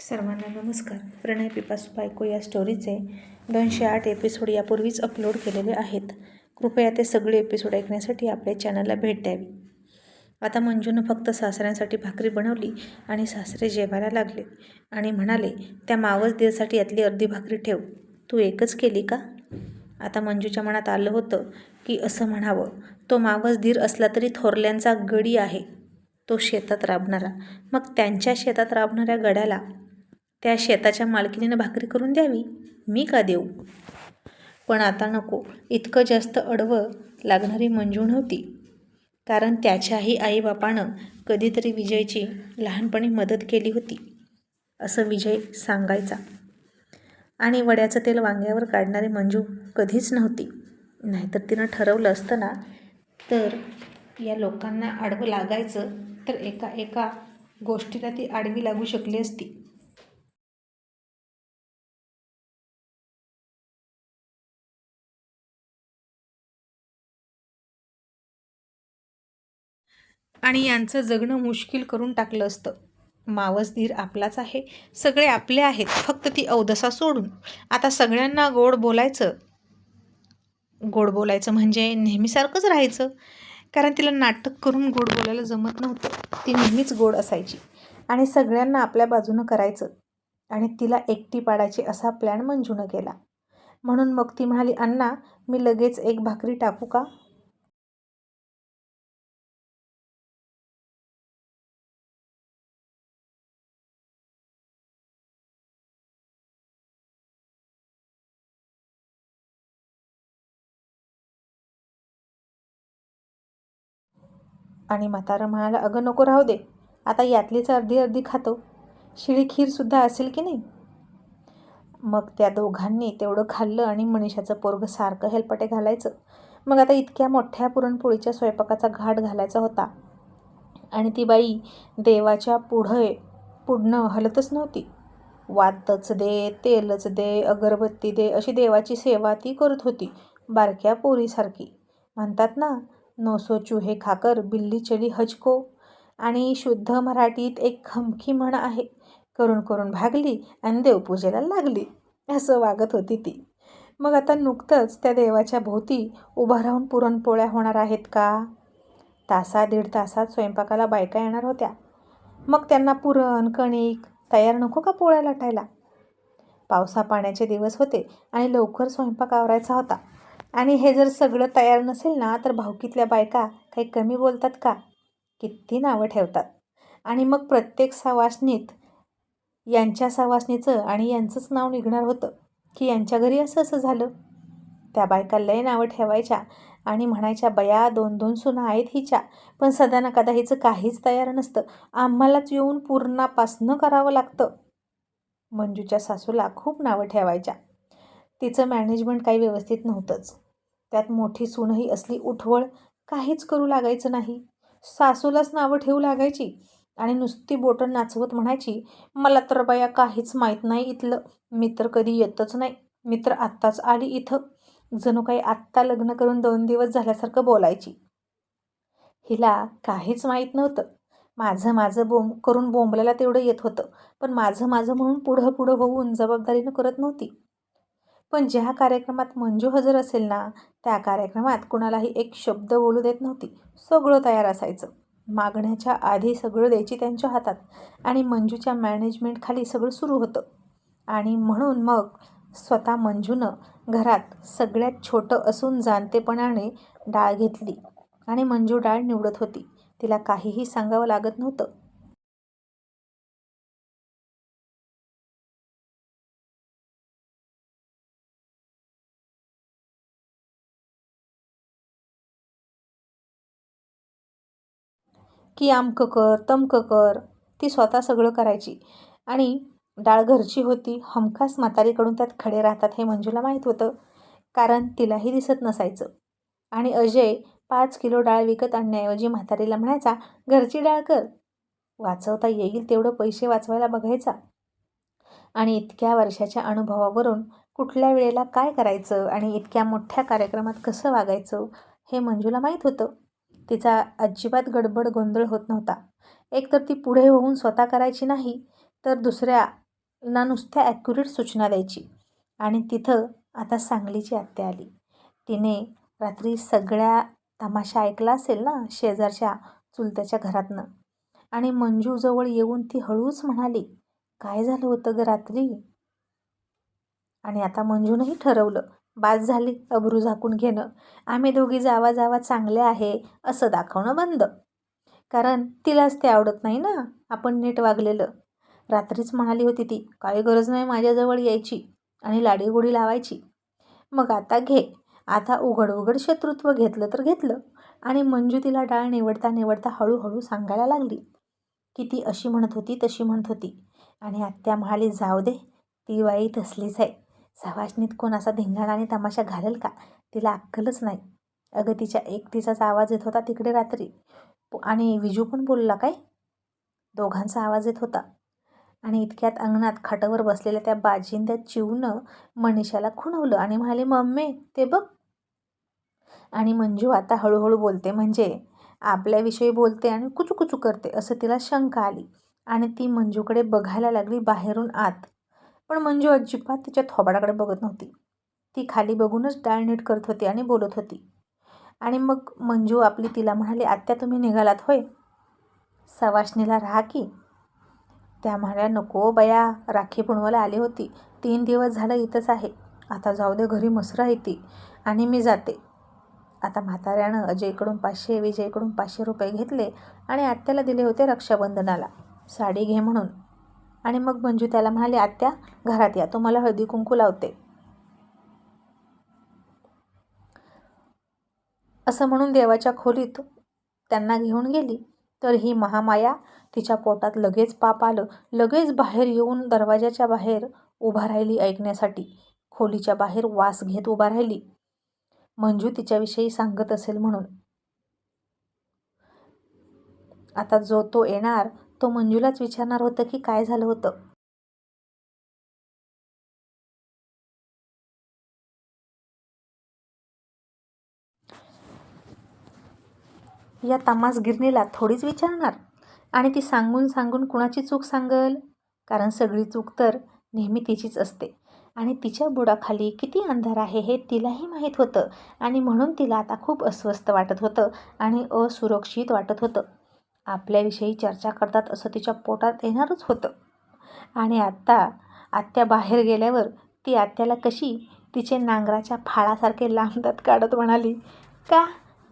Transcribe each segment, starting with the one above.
सर्वांना नमस्कार. प्रणय पिपासू बायको या स्टोरीचे दोनशे आठ एपिसोड यापूर्वीच अपलोड केलेले आहेत. कृपया ते सगळे एपिसोड ऐकण्यासाठी आपल्या चॅनलला भेट द्यावी. आता मंजूनं फक्त सासऱ्यांसाठी भाकरी बनवली आणि सासरे जेवायला लागले आणि म्हणाले त्या मावस दीरसाठी यातली अर्धी भाकरी ठेव. तू एकच केली का? आता मंजूच्या मनात आलं होतं की असं म्हणावं तो मावस दीर असला तरी थोरल्यांचा गडी आहे. तो शेतात राबणारा. मग त्यांच्या शेतात राबणाऱ्या गड्याला त्या शेताच्या मालकिनीनं भाकरी करून द्यावी. मी का देऊ? पण आता नको. इतकं जास्त अडवं लागणारी मंजू नव्हती. कारण त्याच्याही आईबापानं कधीतरी विजयची लहानपणी मदत केली होती असं विजय सांगायचा. आणि वड्याचं तेल वांग्यावर काढणारी मंजू कधीच नव्हती. नाहीतर तिनं ठरवलं असतं ना तर या लोकांना आडवं लागायचं तर एका एका गोष्टीला ती आडवी लागू शकली असती. आणि यांचं जगणं मुश्किल करून टाकलं असतं. मावसधीर आपलाच आहे. सगळे आपले आहेत. फक्त ती अवदसा सोडून. आता सगळ्यांना गोड बोलायचं. गोड बोलायचं म्हणजे नेहमीसारखंच राहायचं. कारण तिला नाटक करून गोड बोलायला जमत नव्हतं. ती नेहमीच गोड असायची. आणि सगळ्यांना आपल्या बाजूनं करायचं. आणि तिला एकटी पाडायची असा प्लॅन मंजूनं केला. म्हणून मग ती म्हणाली अण्णा मी लगेच एक भाकरी टाकू का? आणि म्हातारा म्हणाला अगं नको राहू दे. आता यातलीच अर्धी अर्धी खातो. शिळी खीरसुद्धा असेल की नाही? मग त्या दोघांनी तेवढं खाल्लं आणि मनीषाचं पोरगं सारखं हेलपटे घालायचं. मग आता इतक्या मोठ्या पुरणपोळीच्या स्वयंपाकाचा घाट घालायचा होता. आणि ती बाई देवाच्या पुढे पुढणं हलतच नव्हती. वातच दे तेलच दे अगरबत्ती दे अशी देवाची सेवा ती करत होती बारक्या पोरीसारखी. म्हणतात ना नोसो चुहे खाकर बिल्ली चली हजको. आणि शुद्ध मराठीत एक खमकी म्हण आहे करून करून भागली आणि देवपूजेला लागली असं वागत होती ती. मग आता नुकतंच त्या देवाच्या भोवती उभा राहून पुरणपोळ्या होणार आहेत का? तासा दीड तासात स्वयंपाकाला बायका येणार होत्या. मग त्यांना पुरण कणिक तयार नको का पोळ्या लाटायला? पावसा पाण्याचे दिवस होते आणि लवकर स्वयंपाक आवरायचा होता. आणि हे जर सगळं तयार नसेल ना तर भावकीतल्या बायका काही कमी बोलतात का? किती नावं ठेवतात? आणि मग प्रत्येक सवासणीत यांच्या सवासणीचं आणि यांचंच नाव निघणार होतं की यांच्या घरी असं असं झालं? त्या बायका लय नावं ठेवायच्या आणि म्हणायच्या बया दोन दोन सुना आहेत हिच्या पण सदा ना कदा हिचं काहीच तयार नसतं. आम्हालाच येऊन पूर्णापासनं करावं लागतं. मंजूच्या सासूला खूप नावं ठेवायच्या. तिचं मॅनेजमेंट काही व्यवस्थित नव्हतंच. त्यात मोठी सूनही असली उठवळ काहीच करू लागायचं नाही. सासूलाच नावं ठेवू लागायची आणि नुसती बोटं नाचवत म्हणायची मला तर बाया काहीच माहीत नाही इथलं. मी तर कधी येतच नाही. मी तर आत्ताच आली इथं. जणू काही आत्ता लग्न करून दोन दिवस झाल्यासारखं बोलायची. हिला काहीच माहीत नव्हतं. माझं माझं बोंब करून बोंबल्याला तेवढं येत होतं. पण माझं माझं म्हणून पुढं पुढं होऊन जबाबदारीनं करत नव्हती. पण ज्या कार्यक्रमात मंजू हजर असेल ना त्या कार्यक्रमात कुणालाही एक शब्द बोलू देत नव्हती. सगळं तयार असायचं. मागण्याच्या आधी सगळं द्यायची त्यांच्या हातात आणि मंजूच्या मॅनेजमेंटखाली सगळं सुरू होतं. आणि म्हणून मग स्वतः मंजूनं घरात सगळ्यात छोटं असून जाणतेपणाने डाळ घेतली आणि मंजू डाळ निवडत होती. तिला काहीही सांगावं लागत नव्हतं. की आमकं कर तमकं कर ती स्वतः सगळं करायची. आणि डाळ घरची होती हमखास म्हातारीकडून त्यात खडे राहतात हे मंजूला माहीत होतं कारण तिलाही दिसत नसायचं. आणि अजय पाच किलो डाळ विकत आणण्याऐवजी म्हातारीला म्हणायचा घरची डाळ कर. वाचवता येईल तेवढं पैसे वाचवायला बघायचा. आणि इतक्या वर्षाच्या अनुभवावरून कुठल्या वेळेला काय करायचं आणि इतक्या मोठ्या कार्यक्रमात कसं वागायचं हे मंजूला माहीत होतं. तिचा अजिबात गडबड गोंधळ होत नव्हता. एकतर ती पुढे होऊन स्वतः करायची नाही तर दुसऱ्याला नुसत्या ॲक्युरेट सूचना द्यायची. आणि तिथं आता सांगलीची आत्या आली. तिने रात्री सगळ्या तमाशा ऐकला असेल ना शेजारच्या चुलत्याच्या घरातनं? आणि मंजूजवळ येऊन ती हळूच म्हणाली काय झालं होतं ग रात्री? आणि आता मंजूनही ठरवलं बाज झाली अब्रू झाकून घेणं. आम्ही दोघी जावा जावा चांगले आहे असं दाखवणं बंद. कारण तिलाच ते आवडत नाही ना आपण नीट वागलेलं. रात्रीच म्हणाली होती ती काही गरज नाही माझ्याजवळ यायची आणि लाडीगोडी लावायची. मग आता घे. आता उघड उघड शत्रुत्व घेतलं तर घेतलं. आणि मंजू तिला डाळ निवडता निवडता हळूहळू सांगायला लागली. की ती अशी म्हणत होती तशी म्हणत होती. आणि आत्या म्हणाली जाऊ दे ती वाई तसलीच आहे. सवाशनीत कोण असा धिंगाणा आणि तमाशा घालेल का? तिला अक्कलच नाही. अगं तिच्या एकटीचाच आवाज येत होता तिकडे रात्री. आणि विजू पण बोलला काय? दोघांचा आवाज येत होता. आणि इतक्यात अंगणात खाटावर बसलेल्या त्या बाजिंद्या चिवनं मनीषाला खुणवलं आणि म्हणाले मम्मी ते बघ. आणि मंजू आता हळूहळू बोलते म्हणजे आपल्याविषयी बोलते आणि कुचू कुचू करते असं तिला शंका आली. आणि ती मंजूकडे बघायला लागली बाहेरून आत. पण मंजू अजिबात तिच्या थोबाडाकडे बघत नव्हती. ती खाली बघूनच डाळ नीट करत होती आणि बोलत होती. आणि मग मंजू आपली तिला म्हणाली आत्या तुम्ही निघालात होय? सवाशणीला राहा की. त्या म्हणाल्या नको बया राखी पुणवाला आली होती. तीन दिवस झालं इथंच आहे. आता जाऊ दे घरी मसरा येते आणि मी जाते. आता म्हाताऱ्यानं अजयकडून पाचशे विजयकडून पाचशे रुपये घेतले आणि आत्याला दिले होते रक्षाबंधनाला. साडी घे म्हणून. आणि मग मंजू त्याला म्हणाली आत्या घरात या तुम्हाला हळदी कुंकू लावते. असं म्हणून देवाच्या खोलीत त्यांना घेऊन गेली. तर ही महामाया तिच्या पोटात लगेच पाप आलं. लगेच बाहेर येऊन दरवाजाच्या बाहेर उभा राहिली ऐकण्यासाठी. खोलीच्या बाहेर वास घेत उभा राहिली. मंजू तिच्याविषयी सांगत असेल म्हणून. आता जो तो येणार तो मंजूलाच विचारणार होतं की काय झालं होतं. या तमासगिरणीला थोडीच विचारणार? आणि ती सांगून सांगून कुणाची चूक सांगल? कारण सगळी चूक तर नेहमी तिचीच असते. आणि तिच्या बुडाखाली किती अंधार आहे हे तिलाही माहीत होतं. आणि म्हणून तिला आता खूप अस्वस्थ वाटत होतं आणि असुरक्षित वाटत होतं. आपल्याविषयी चर्चा करतात असं तिच्या पोटात येणारच होतं. आणि आत्ता आत्या बाहेर गेल्यावर ती आत्याला कशी तिचे नांगराच्या फाळासारखे लांबदात काढत म्हणाली का?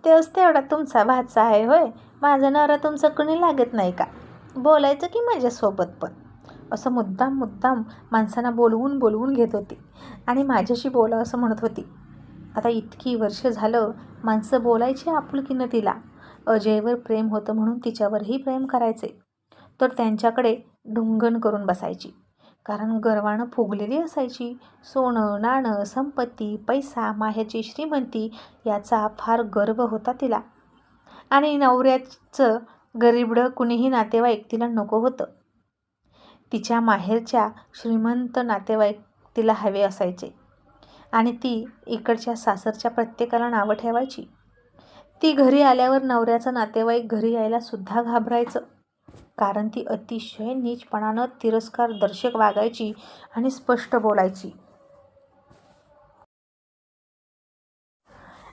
तेच तेवढा तुमचा भाचा आहे होय? माझं नवरा तुमचं कुणी लागत नाही का? बोलायचं की माझ्यासोबत पण. असं मुद्दाम मुद्दाम माणसांना बोलवून बोलवून घेत होती. आणि माझ्याशी बोला असं म्हणत होती. आता इतकी वर्ष झालं माणसं बोलायची आपुलकीनं तिला. अजयवर प्रेम होतं म्हणून तिच्यावरही प्रेम करायचे. तर त्यांच्याकडे ढुंगण करून बसायची. कारण गर्वानं फुगलेली असायची. सोनं नाणं संपत्ती पैसा माहेरची श्रीमंती याचा फार गर्व होता तिला. आणि नवऱ्याचं गरीबडं कुणीही नातेवाईक तिला नको होतं. तिच्या माहेरच्या श्रीमंत नातेवाईक तिला हवे असायचे. आणि ती इकडच्या सासरच्या प्रत्येकाला नावं ठेवायची. ती घरी आल्यावर नवऱ्याचं नातेवाईक घरी यायला सुद्धा घाबरायचं. कारण ती अतिशय नीचपणानं तिरस्कार दर्शक वागायची आणि स्पष्ट बोलायची.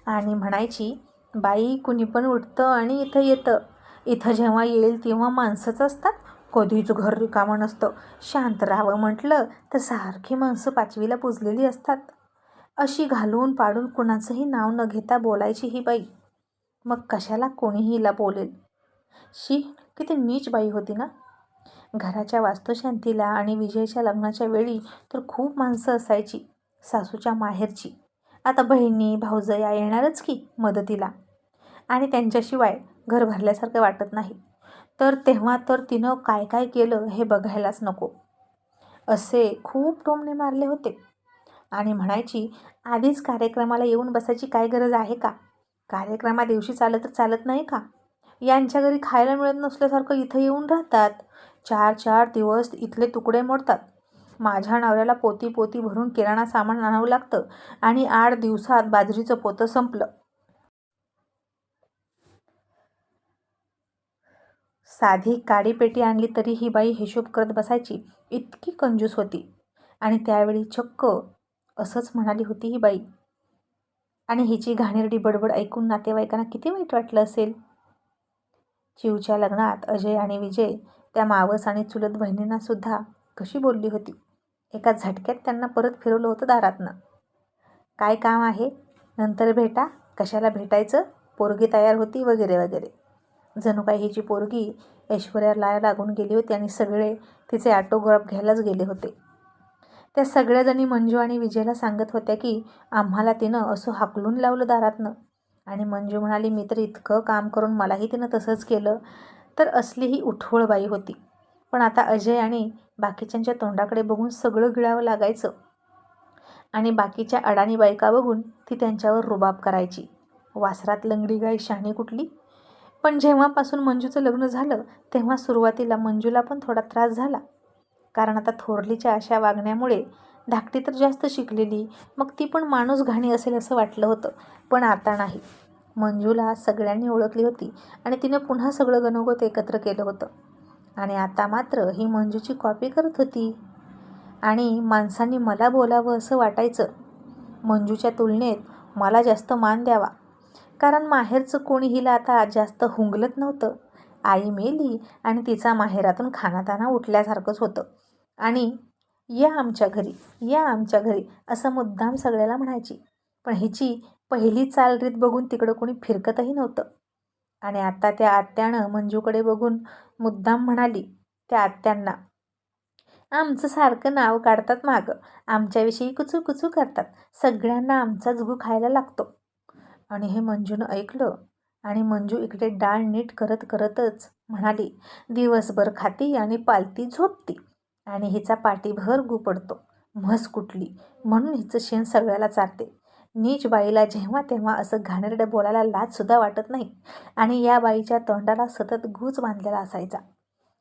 आणि म्हणायची बाई कुणी पण उठतं आणि इथं येतं. इथं जेव्हा येईल तेव्हा माणसंच असतात. कधीच घर रिकामं नसतं. शांत राहावं म्हटलं तर सारखी माणसं पाचवीला पुजलेली असतात. अशी घालून पाडून कुणाचंही नाव न घेता बोलायची ही बाई. मग कशाला कोणीही हिला बोलेल? शी किती नीच बाई होती ना? घराच्या वास्तुशांतीला आणि विजयच्या लग्नाच्या वेळी तर खूप माणसं असायची सासूच्या माहेरची. आता बहिणी भाऊजया येणारच की मदतीला. आणि त्यांच्याशिवाय घर भरल्यासारखं वाटत नाही. तर तेव्हा तर तिनं काय काय केलं हे बघायलाच नको. असे खूप टोमणे मारले होते. आणि म्हणायची आधीच कार्यक्रमाला येऊन बसायची काय गरज आहे का? कार्यक्रमा दिवशी चालत तर चालत नाही का? यांच्या घरी खायला मिळत नसल्यासारखं इथं येऊन राहतात. चार चार दिवस इथले तुकडे मोडतात. माझ्या नवऱ्याला पोती पोती भरून किराणा सामान आणावं लागतं आणि आठ दिवसात बाजरीचं पोतं संपलं. साधी काडीपेटी आणली तरी ही बाई हिशोब करत बसायची. इतकी कंजूस होती. आणि त्यावेळी चक्क असंच म्हणाली होती ही बाई. आणि हिची घाणेरडी बडबड ऐकून नातेवाईकांना किती वाईट वाटलं असेल? चिवच्या लग्नात अजय आणि विजय त्या मावस आणि चुलत बहिणींना सुद्धा कशी बोलली होती? एका झटक्यात त्यांना परत फिरवलं होतं दारातनं. काय काम आहे? नंतर भेटा? कशाला भेटायचं? पोरगी तयार होती वगैरे वगैरे. जणू काय हिची पोरगी ऐश्वर्याला लागून गेली होती आणि सगळे तिचे ऑटोग्राफ घ्यायलाच गेले होते. त्या सगळ्याजणी मंजू आणि विजयला सांगत होत्या की आम्हाला तिनं असं हाकलून लावलं दारातनं. आणि मंजू म्हणाली मी तर इतकं काम करून मलाही तिनं तसंच केलं. तर असली ही उठवळबाई होती. पण आता अजय आणि बाकीच्यांच्या तोंडाकडे बघून सगळं गिळावं लागायचं. आणि बाकीच्या अडाणी बायका बघून ती त्यांच्यावर रुबाब करायची. वासरात लंगडी गाय शहाणी कुठली? पण जेव्हापासून मंजूचं लग्न झालं तेव्हा सुरुवातीला मंजूला पण थोडा त्रास झाला. कारण आता थोरलीच्या अशा वागण्यामुळे धाकटी तर जास्त शिकलेली मग ती पण माणूस घाणी असेल असं वाटलं होतं पण आता नाही. मंजूला सगळ्यांनी ओळखली होती आणि तिनं पुन्हा सगळं गणोगत एकत्र केलं होतं. आणि आता मात्र ही मंजूची कॉपी करत होती. आणि माणसांनी मला बोलावं असं वाटायचं. मंजूच्या तुलनेत मला जास्त मान द्यावा. कारण माहेरचं कोणी हिला आता जास्त हुंगलत नव्हतं. आई मेली आणि तिचा माहेरातून खानादाना उठल्यासारखंच होतं. आणि या आमच्या घरी या आमच्या घरी असं मुद्दाम सगळ्याला म्हणायची. पण हिची पहिली चालरीत बघून तिकडं कोणी फिरकतही नव्हतं. आणि आता त्या आत्यानं मंजूकडे बघून मुद्दाम म्हणाली त्या आत्यांना आमचं सारखं नाव काढतात मागं. आमच्याविषयी कुचू कुचू करतात. सगळ्यांना आमचाच गु खायला लागतो. आणि हे मंजूनं ऐकलं आणि मंजू इकडे डाळ नीट करत करतच म्हणाली दिवसभर खाती आणि पालती झोपती. आणि हिचा पाठीभर गुपडतो म्हस कुठली म्हणून हिचं शेण सगळ्याला चारते. नीच बाईला जेव्हा तेव्हा असं घाणेरडं बोलायला लाजसुद्धा वाटत नाही. आणि या बाईच्या तोंडाला सतत गूज बांधलेला असायचा.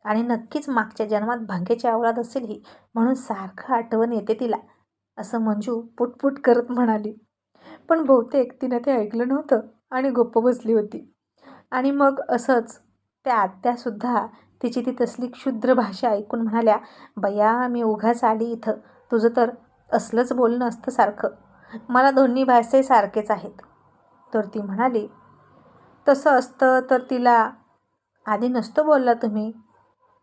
आणि नक्कीच मागच्या जन्मात भांग्याची आवलाद असेल ही म्हणून सारखं आठवण येते तिला असं मंजू पुटपुट करत म्हणाली. पण बहुतेक तिनं ते ऐकलं नव्हतं आणि गप्प बसली होती. आणि मग असंच त्या आत्यासुद्धा तिची ती तसली क्षुद्र भाषा ऐकून म्हणाल्या बया मी उघाच आली इथं. तुझं तर असलंच बोलणं असतं सारखं. मला दोन्ही भाषे सारखेच आहेत. तर ती म्हणाली तसं असतं तर तिला आधी नसतं बोलला तुम्ही?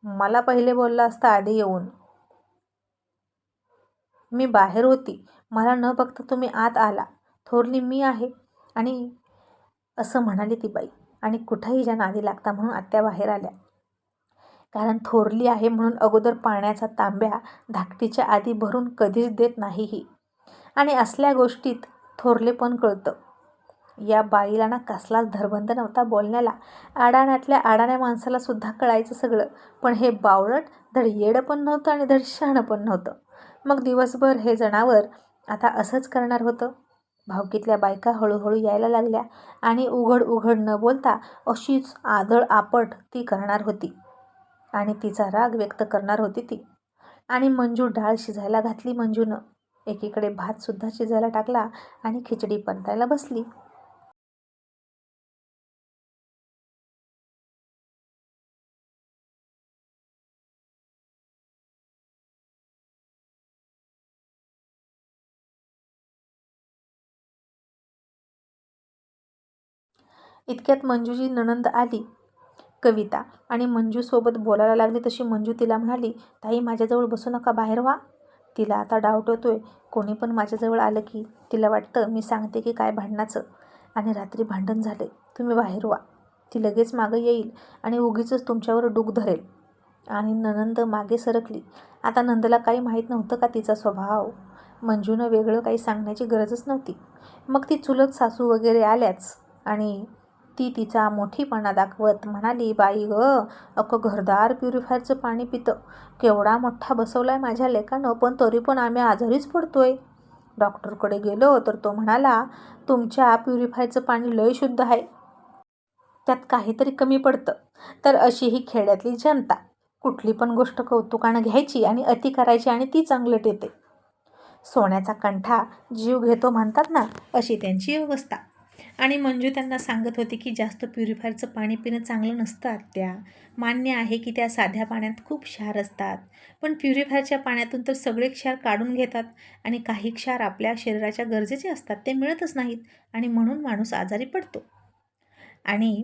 मला पहिले बोलला असता आधी येऊन. मी बाहेर होती. मला न बघता तुम्ही आत आला. थोरली मी आहे. आणि असं म्हणाली ती बाई. आणि कुठंही ज्या नादी लागता म्हणून आत्या बाहेर आल्या. कारण थोरली आहे म्हणून अगोदर पाण्याचा तांब्या धाकटीच्या आधी भरून कधीच देत नाही ही आणि असल्या गोष्टीत थोरले पण कळतं. या बाईला ना कसलाच धरबंध नव्हता बोलण्याला. आडाण्यातल्या आडाण्या माणसाला सुद्धा कळायचं सगळं. पण हे बावळट धड येडं पण नव्हतं आणि धड शहाणं पण नव्हतं. मग दिवसभर हे जनावर आता असंच करणार होतं? भावकीतल्या बायका हळूहळू यायला लागल्या आणि उघड उघड न बोलता अशीच आदळ आपट ती करणार होती. आणि तिचा राग व्यक्त करणार होती ती. आणि मंजू डाळ शिजायला घातली मंजूनं. एकीकडे भातसुद्धा शिजायला टाकला आणि खिचडी परतायला बसली. इतक्यात मंजूजी नणंद आली. कविता. आणि मंजूसोबत बोलायला लागली तशी मंजू तिला म्हणाली ताई माझ्याजवळ बसू नका बाहेर व्हा. तिला आता डाऊट होतोय. कोणी पण माझ्याजवळ आलं की तिला वाटतं मी सांगते की काय भांडणाचं. आणि रात्री भांडण झाले. तुम्ही बाहेर व्हा. ती लगेच मागं येईल आणि उगीच तुमच्यावर डूक धरेल. आणि ननंद मागे सरकली. आता नंदला काही माहीत नव्हतं का तिचा स्वभाव? मंजूनं वेगळं काही सांगण्याची गरजच नव्हती. मग ती चुलत सासू वगैरे आल्याच आणि ती तिचा मोठीपणा दाखवत म्हणाली बाई ग अख्खं घरदार प्युरिफायरचं पाणी पितं. केवढा मोठा बसवला आहे माझ्या लेकानं पण तरी पण आम्ही आजारीच पडतोय. डॉक्टरकडे गेलो तर तो म्हणाला तुमच्या प्युरिफायरचं पाणी लय शुद्ध आहे. त्यात काहीतरी कमी पडतं. तर अशी ही खेड्यातली जनता. कुठली पण गोष्ट कौतुकानं घ्यायची आणि अति करायची आणि ती चांगलट येते. सोन्याचा कंठा जीव घेतो म्हणतात ना अशी त्यांची अवस्था आणि मंजू त्यांना सांगत होती की जास्त प्युरिफायरचं पाणी पिणं चांगलं नसतं आत्या. मान्य आहे की त्या साध्या पाण्यात खूप क्षार असतात. पण प्युरिफायरच्या पाण्यातून तर सगळे क्षार काढून घेतात आणि काही क्षार आपल्या शरीराच्या गरजेचे असतात ते मिळतच नाहीत आणि म्हणून माणूस आजारी पडतो. आणि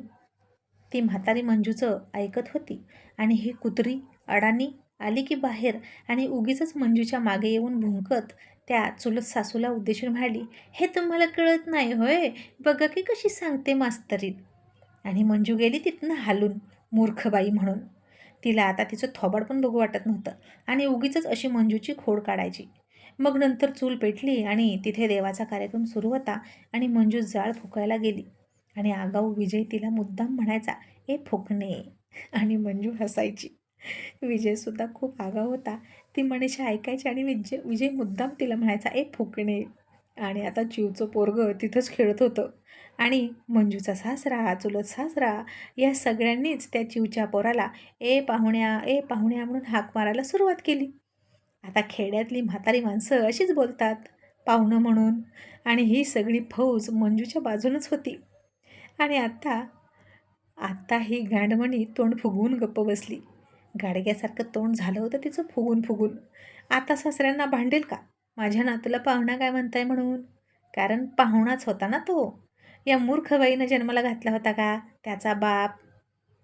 ती म्हातारी मंजूचं ऐकत होती आणि ही कुत्री अडाणी आली की बाहेर आणि उगीच मंजूच्या मागे येऊन भुंकत त्या चुलत सासूला उद्देशून म्हणाली हे तुम्हाला कळत नाही होय? बघा की कशी सांगते मास्तरीन. आणि मंजू गेली तिथनं हालून मूर्खबाई म्हणून. तिला आता तिचं थोबाड पण बघू वाटत नव्हतं आणि उगीच अशी मंजूची खोड काढायची. मग नंतर चूल पेटली आणि तिथे देवाचा कार्यक्रम सुरू होता आणि मंजू जाळ फुकायला गेली. आणि आगाऊ विजय तिला मुद्दाम म्हणायचा ए फुकणे. आणि मंजू हसायची. विजयसुद्धा खूप आगाऊ होता ती मनीषा ऐकायची आणि विजय विजय मुद्दाम तिला म्हणायचा ए फुकणे. आणि आता चिवचं पोरगं तिथंच खेळत होतं. आणि मंजूचा सासरा चुलत सासरा या सगळ्यांनीच त्या चिवच्या पोराला ए पाहुण्या ए पाहुण्या म्हणून हाक मारायला सुरुवात केली. आता खेड्यातली म्हातारी माणसं अशीच बोलतात पाहुणं म्हणून. आणि ही सगळी फौज मंजूच्या बाजूनच होती. आणि आत्ता आत्ता ही गांडमणी तोंड फुगवून गप्प बसली. गाडग्यासारखं तोंड झालं होतं तिचं फुगून फुगून. आता सासऱ्यांना भांडेल का? माझ्या नातूला पाहुणा काय म्हणताय म्हणून? कारण पाहुणाच होता ना तो. या मूर्ख बाईनं जन्माला घातला होता का? त्याचा बाप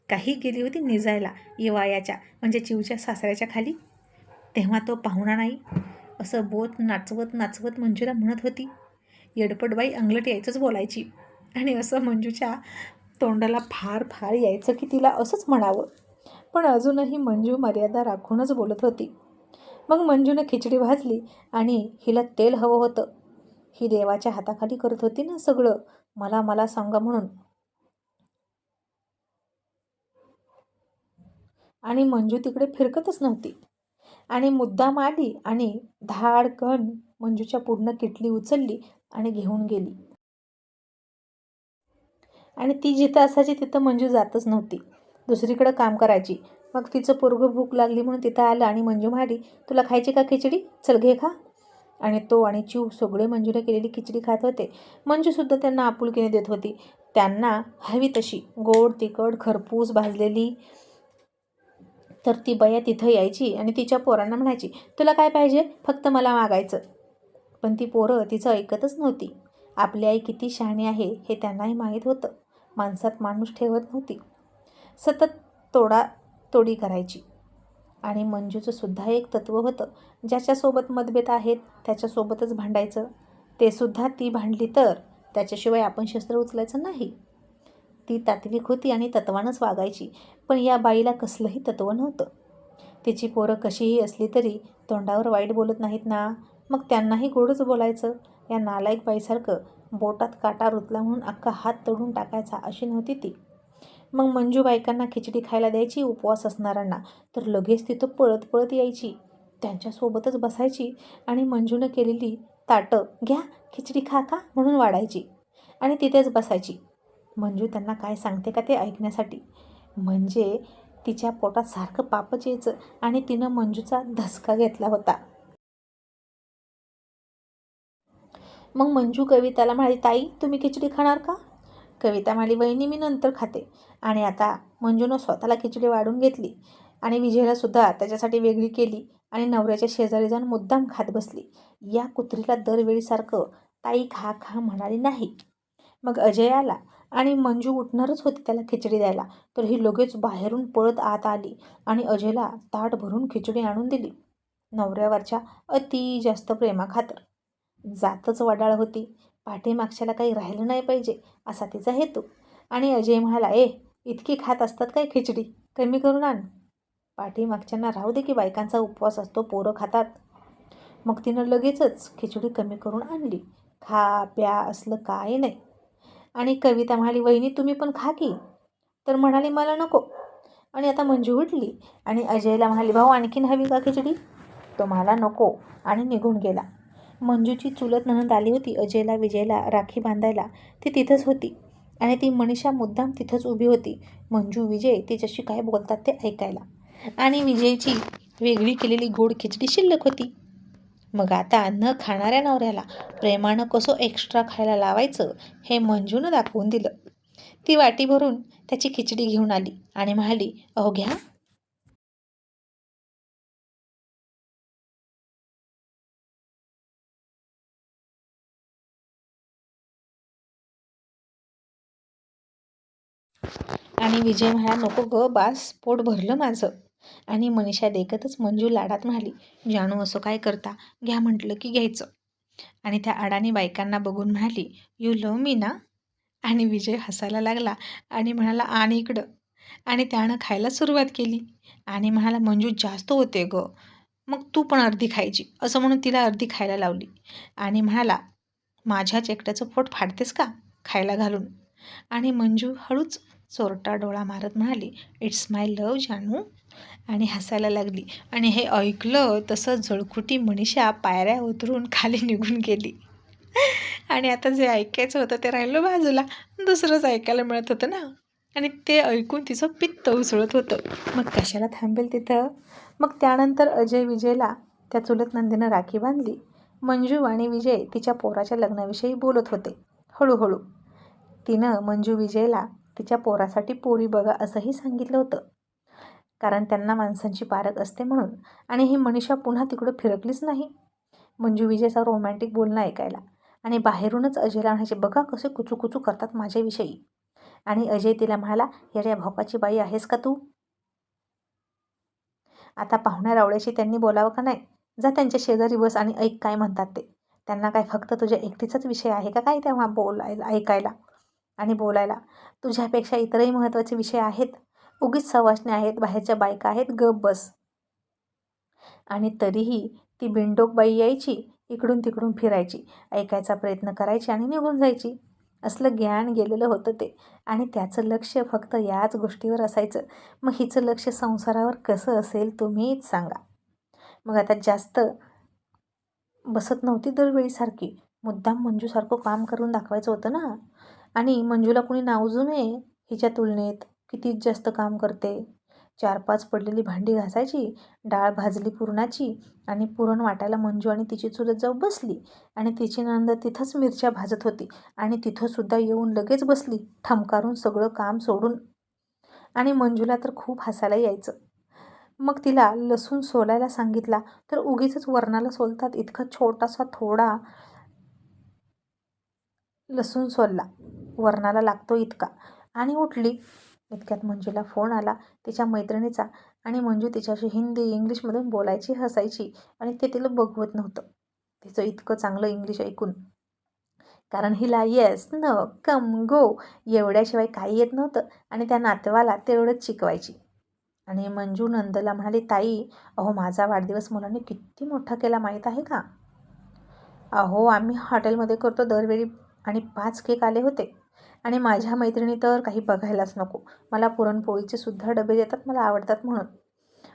काही गेली होती निजायला इवायाच्या म्हणजे चिवच्या सासऱ्याच्या खाली. तेव्हा तो पाहुणा नाही. असं बोत नाचवत नाचवत मंजूला म्हणत होती. येडपटबाई अंगलट यायचंच बोलायची. आणि असं मंजूच्या तोंडाला फार फार यायचं की तिला असंच म्हणावं. पण अजूनही मंजू मर्यादा राखूनच बोलत होती. मग मंजूनं खिचडी भाजली आणि हिला तेल हवं होतं. ही देवाच्या हाताखाली करत होती ना सगळं मला मला सांगा म्हणून. आणि मंजू तिकडे फिरकतच नव्हती. आणि मुद्दाम आली आणि धाडकन मंजूच्या पूर्ण किटली उचलली आणि घेऊन गेली. आणि ती जिथं असायची तिथं मंजू जातच नव्हती. दुसरीकडं काम करायची. मग तिचं पोरगं भूक लागली म्हणून तिथं आलं आणि मंजू म्हणाली तुला खायची का खिचडी? चल घे खा. आणि तो आणि चिव सगळे मंजूने केलेली खिचडी खात होते. मंजूसुद्धा त्यांना आपुलकीने देत होती. त्यांना हवी तशी गोड तिखट खरपूस भाजलेली. तर ती बया तिथं यायची आणि तिच्या पोरांना म्हणायची तुला काय पाहिजे? फक्त मला मागायचं. पण ती पोरं तिचं ऐकतच नव्हती. आपली आई किती शहाणी आहे हे त्यांनाही माहीत होतं. माणसात माणूस ठेवत नव्हती. सतत तोडा तोडी करायची. आणि मंजूचं सुद्धा एक तत्त्व होतं. ज्याच्यासोबत मतभेद आहेत त्याच्यासोबतच भांडायचं ते सुद्धा ती भांडली तर त्याच्याशिवाय आपण शस्त्र उचलायचं नाही. ती तात्विक होती आणि तत्वानंच वागायची. पण या बाईला कसलंही तत्व नव्हतं. तिची पोरं कशीही असली तरी तोंडावर वाईट बोलत नाहीत ना? मग त्यांनाही गोडच बोलायचं? या नालायक बाईसारखं बोटात काटा रुतला म्हणून अख्खा हात तोडून टाकायचा अशी नव्हती ती. मग मंजू बायकांना खिचडी खायला द्यायची उपवास असणाऱ्यांना. तर लगेच तिथं पळत पळत यायची. त्यांच्यासोबतच बसायची आणि मंजूनं केलेली ताटं घ्या खिचडी खा का? म्हणून वाढायची आणि तिथेच बसायची. मंजू त्यांना काय सांगते का ते ऐकण्यासाठी? म्हणजे तिच्या पोटात सारखं पापच यायचं आणि तिनं मंजूचा धसका घेतला होता. मग मंजू कविताला म्हणाली ताई तुम्ही खिचडी खाणार का? कविता म्हणाली वहिनी मी नंतर खाते. आणि आता मंजूनं स्वतःला खिचडी वाढून घेतली आणि विजयलासुद्धा त्याच्यासाठी वेगळी केली आणि नवऱ्याच्या शेजारी जाऊन मुद्दाम खात बसली. या कुत्रीला दरवेळीसारखं ताई खा खा म्हणाली नाही. मग अजय आला आणि मंजू उठणारच होती त्याला खिचडी द्यायला. तर ही लगेच बाहेरून पळत आत आली आणि अजयला ताट भरून खिचडी आणून दिली. नवऱ्यावरच्या अति जास्त प्रेमाखातर. जातच वडाळ होती. पाठीमागच्याला काही राहिलं नाही पाहिजे असा तिचा हेतू. आणि अजय म्हणाला ए इतकी खात असतात काय खिचडी? कमी करून आण. पाठीमागच्यांना राहू दे की बायकांचा उपवास असतो पोरं खातात. मग तिनं लगेचच खिचडी कमी करून आणली. खा प्या असलं काय नाही. आणि कविता म्हणाली वहिनी तुम्ही पण खा की. तर म्हणाली मला नको. आणि आता मंजू उठली आणि अजयला म्हणाली भाऊ आणखीन हवी का खिचडी? तो मला नको. आणि निघून गेला. मंजूची चुलत ननंद आली होती अजयला विजयला राखी बांधायला. ती तिथंच होती आणि ती मनीषा मुद्दाम तिथंच उभी होती. मंजू विजय तिच्याशी काय बोलतात ते ऐकायला. आणि विजयची वेगळी केलेली गोड खिचडी शिल्लक होती. मग आता न खाणाऱ्या नवऱ्याला प्रेमानं कसं एक्स्ट्रा खायला लावायचं हे मंजूनं दाखवून दिलं. ती वाटी भरून त्याची खिचडी घेऊन आली आणि म्हणाली अहो घ्या आणि विजय म्हणाला नको ग बास पोट भरलं माझं. आणि मनीषा देखतच मंजू लाडात म्हणाली जानू असं काय करता? घ्या म्हटलं की घ्यायचं. आणि त्या अडाणी बायकांना बघून म्हणाली यू लव मी ना? आणि विजय हसायला लागला आणि म्हणाला आणि इकडं. आणि त्यानं खायला सुरुवात केली. आणि म्हणाला मंजू जास्त होते ग. मग तू पण अर्धी खायची. असं म्हणून तिला अर्धी खायला लावली. आणि म्हणाला माझ्याच एकट्याचं पोट फाडतेस का? खायला घालून. आणि मंजू हळूच चोरटा डोळा मारत म्हणाली इट्स माय लव जानू. आणि हसायला लागली. आणि हे ऐकलं तसं जळकुटी मनीषा पायऱ्या उतरून खाली निघून गेली. आणि आता जे ऐकायचं होतं ते राहिलं बाजूला. दुसरंच ऐकायला मिळत होतं ना. आणि ते ऐकून तिचं पित्त उसळत होतं. मग कशाला थांबेल तिथं? मग त्यानंतर अजय विजयला त्या चुलत नंदीनं राखी बांधली. मंजू आणि विजय तिच्या पोराच्या लग्नाविषयी बोलत होते. हळूहळू. तिनं मंजू विजयला तिच्या पोरासाठी पोरी बघा असंही सांगितलं होतं. कारण त्यांना माणसांची पारख असते म्हणून. आणि ही मनीषा पुन्हा तिकडं फिरकलीच नाही. मंजू विजयचा रोमॅन्टिक बोलणं ऐकायला. आणि बाहेरूनच अजयला म्हणायचे बघा कसे कुचूकुचू करतात माझ्याविषयी. आणि अजय तिला म्हणाला याच्या भोकाची बाई आहेस का तू? आता पाहुण्या रावळ्याशी त्यांनी बोलावं का नाही? जा त्यांच्या शेजारी बस आणि ऐक काय म्हणतात ते. त्यांना काय फक्त तुझ्या एकटीचाच विषय आहे का काय तेव्हा बोलायला ऐकायला? आणि बोलायला तुझ्यापेक्षा इतरही महत्त्वाचे विषय आहेत. उगीच सवासणे आहेत बाहेरच्या बायका आहेत. गप बस. आणि तरीही ती बिंडोक बाई यायची इकडून तिकडून फिरायची ऐकायचा प्रयत्न करायची आणि निघून जायची. असलं ज्ञान गेलेलं होतं ते. आणि त्याचं लक्ष फक्त याच गोष्टीवर असायचं. मग हिचं लक्ष संसारावर कसं असेल तुम्हीच सांगा. मग आता जास्त बसत नव्हती दरवेळीसारखी. मुद्दाम मंजूसारखं काम करून दाखवायचं होतं ना. आणि मंजूला कुणी नावजू नये हिच्या तुलनेत कितीच जास्त काम करते. चार पाच पडलेली भांडी घासायची डाळ भाजली पुरणाची आणि पुरण वाटायला मंजू आणि तिची चुलत जाऊ बसली आणि तिची नंद तिथंच मिरच्या भाजत होती आणि तिथंसुद्धा येऊन लगेच बसली ठमकारून सगळं काम सोडून. आणि मंजूला तर खूप हसायला यायचं. मग तिला लसूण सोलायला सांगितला तर उगीच वरणाला सोलतात इतका छोटासा थोडा लसूण सोलला. वरणाला लागतो इतका. आणि उठली. इतक्यात मंजूला फोन आला. तिच्या मैत्रिणीचा आणि मंजू तिच्याशी हिंदी इंग्लिशमधून बोलायची हसायची आणि ते तिला बघवत नव्हतं. तिचं इतकं चांगलं इंग्लिश ऐकून. कारण हिला येस न कम गो एवढ्याशिवाय काही येत नव्हतं आणि त्या नातेवाला तेवढंच शिकवायची. आणि मंजू नंदला म्हणाली ताई अहो माझा वाढदिवस मुलांनी किती मोठा केला माहीत आहे का? अहो आम्ही हॉटेलमध्ये करतो दरवेळी आणि पाच केक आले होते. आणि माझ्या मैत्रिणी तर काही बघायलाच नको. मला पुरणपोळीचे सुद्धा डबे देतात मला आवडतात म्हणून.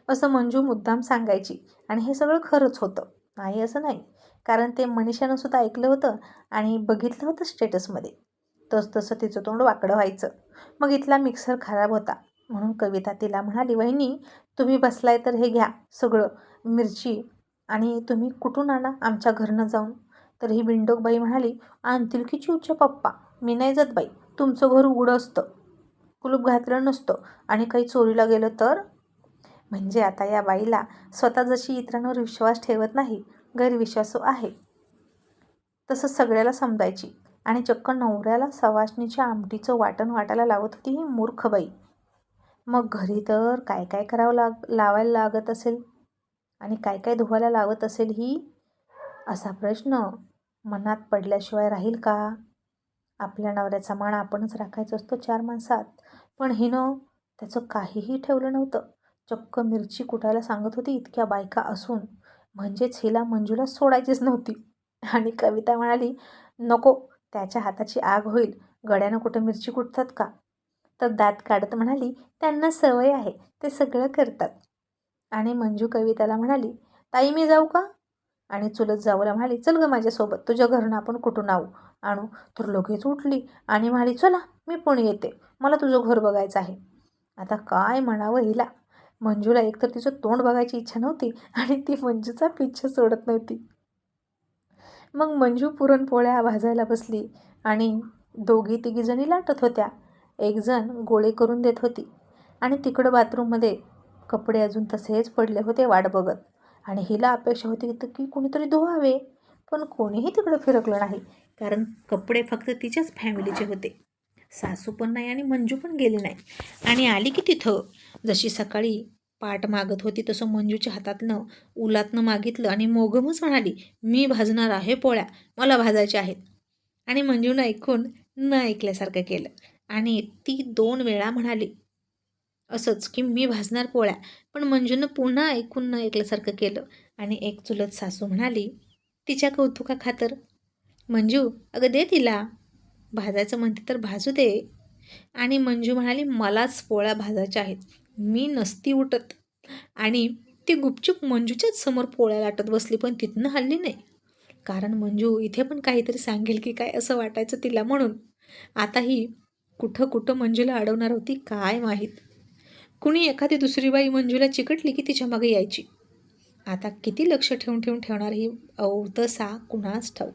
असं मंजू मुद्दाम सांगायची. आणि हे सगळं खरंच होतं. नाही असं नाही. कारण ते मनीषानं सुद्धा ऐकलं होतं आणि बघितलं होतं स्टेटसमध्ये. तसतसं तिचं तोंड वाकडं व्हायचं. मग इथला मिक्सर खराब होता. म्हणून कविता तिला म्हणाली वहिनी तुम्ही बसलाय तर हे घ्या सगळं. मिरची आणि तुम्ही कुठून आणा? आमच्या घरनं जाऊन. तर ही बिंडोकबाई म्हणाली आणतील की चिवच्या पप्पा मी नाही जात बाई तुमचं घर उघडं असतं कुलूप घातलं नसतं आणि काही चोरीला गेलं तर? म्हणजे आता या बाईला स्वतः जशी इतरांवर विश्वास ठेवत नाही गैरविश्वासू आहे. तसं सगळ्याला समजायची आणि चक्क नवऱ्याला सवासणीच्या आमटीचं वाटण वाटायला लावत होती ही मूर्ख बाई. मग घरी तर काय काय करावं लाग लावायला लागत असेल? आणि काय काय धुवायला लावत असेल ही? असा प्रश्न मनात पडल्याशिवाय राहील का? आपल्या नवऱ्याचा मान आपणच राखायचा असतो चार माणसात. पण हिनं त्याचं काहीही ठेवलं नव्हतं. चक्क मिरची कुटायला सांगत होती इतक्या बायका असून. म्हणजेच हिला मंजूला सोडायचीच नव्हती. आणि कविता म्हणाली नको त्याच्या हाताची आग होईल. गड्यानं कुठं मिरची कुटतात का? तर दात काढत म्हणाली त्यांना सवय आहे ते सगळं करतात. आणि मंजू कविताला म्हणाली ताई मी जाऊ का? आणि चुलत जावला म्हणाली चल ग माझ्यासोबत तुझ्या घरनं आपण कुठून आऊ? आणू. तर लगेच उठली आणि म्हणाली चला मी पुणे येते. मला तुझं घर बघायचं आहे. आता काय म्हणावं हिला? मंजूला एकतर तिचं तोंड बघायची इच्छा नव्हती आणि ती मंजूचा पिच्छा सोडत नव्हती. मग मंजू पुरणपोळ्या भाजायला बसली आणि दोघी तिघीजणी लाटत होत्या. एकजण गोळे करून देत होती आणि तिकडं बाथरूममध्ये कपडे अजून तसेच पडले होते वाट बघत. आणि हिला अपेक्षा होती तर की कोणीतरी धुवावे. पण कोणीही तिकडं फिरकलं नाही कारण कपडे फक्त तिच्याच फॅमिलीचे होते. सासू पण नाही आणि मंजू पण गेली नाही. आणि आली की तिथं. जशी सकाळी पाट मागत होती तसं मंजूच्या हातातनं उलातनं मागितलं आणि मोगमच म्हणाली मी भाजणार आहे पोळ्या मला भाजायच्या आहेत. आणि मंजूनं ऐकून न ऐकल्यासारखं केलं. आणि ती दोन वेळा म्हणाली असंच की मी भाजणार पोळ्या. पण मंजूनं पुन्हा ऐकून न ऐकल्यासारखं केलं आणि एक चुलत सासू म्हणाली तिच्या कौतुका खातर. मंजू अगं दे तिला. भाजायचं म्हणते तर भाजू दे. आणि मंजू म्हणाली मलाच पोळ्या भाजायच्या आहेत. मी नसती उठत. आणि ती गुपचूप मंजूच्याच समोर पोळ्या लाटत बसली पण तिथनं हल्ली नाही. कारण मंजू इथे पण काहीतरी सांगेल की काय असं वाटायचं तिला म्हणून. आता ही कुठं कुठं मंजूला अडवणार होती काय माहीत. कुणी एखादी दुसरी बाई मंजूला चिकटली की तिच्यामागे यायची? आता किती लक्ष ठेवून ठेवून ठेवणार ही औतसा कुणाच ठाऊ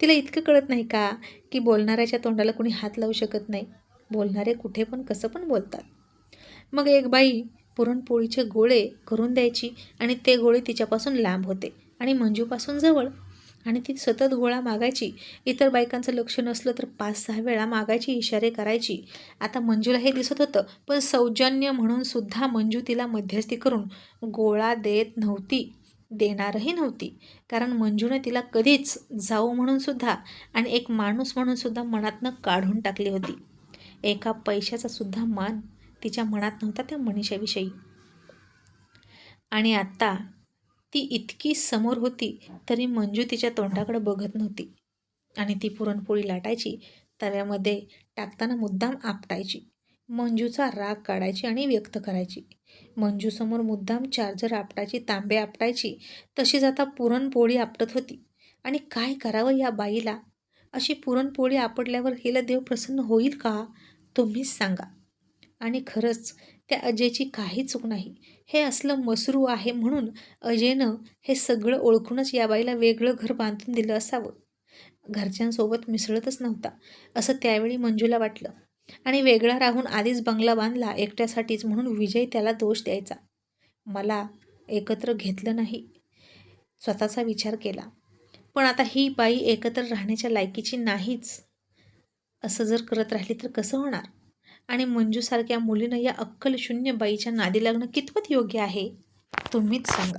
तिला इतकं कळत नाही का की बोलणाऱ्याच्या तोंडाला कुणी हात लावू शकत नाही? बोलणारे कुठे पण कसं पण बोलतात. मग एक बाई पुरणपोळीचे गोळे करून द्यायची आणि ते गोळे तिच्यापासून लांब होते आणि मंजूपासून जवळ. आणि ती सतत गोळा मागायची. इतर बायकांचं लक्ष नसलं तर पाच सहा वेळा मागायची इशारे करायची. आता मंजूला हे दिसत होतं पण सौजन्य म्हणून सुद्धा मंजू तिला मध्यस्थी करून गोळा देत नव्हती. देणारही नव्हती. कारण मंजूने तिला कधीच जाऊ म्हणून सुद्धा आणि एक माणूस म्हणून सुद्धा मनातनं काढून टाकली होती. एका पैशाचा सुद्धा मान तिच्या मनात नव्हता त्या मनीषाविषयी. आणि आत्ता ती इतकी समोर होती तरी मंजू तिच्या तोंडाकडे बघत नव्हती. आणि ती पुरणपोळी लाटायची तव्यामध्ये टाकताना मुद्दाम आपटायची. मंजूचा राग काढायची आणि व्यक्त करायची. मंजूसमोर मुद्दाम चार्जर आपटायची तांबे आपटायची तशीच आता पुरणपोळी आपटत होती. आणि काय करावं या बाईला? अशी पुरणपोळी आपटल्यावर हिला देव प्रसन्न होईल का? तुम्हीच सांगा. आणि खरंच त्या अजयची काही चूक नाही. हे असलं मसरू आहे म्हणून अजयनं हे सगळं ओळखूनच या बाईला वेगळं घर बांधून दिलं असावं. घरच्यांसोबत मिसळतच नव्हता असं त्यावेळी मंजूला वाटलं. आणि वेगळा राहून आधीच बंगला बांधला एकट्यासाठीच म्हणून विजय त्याला दोष द्यायचा. मला एकत्र घेतलं नाही. स्वतःचा विचार केला. पण आता ही बाई एकत्र राहण्याच्या लायकीची नाहीच. असं जर करत राहिली तर कसं होणार? आणि मंजूसारख्या मुलीनं या अक्कलशून्य बाईच्या नादी लागणं कितपत योग्य आहे? तुम्हीच सांगा.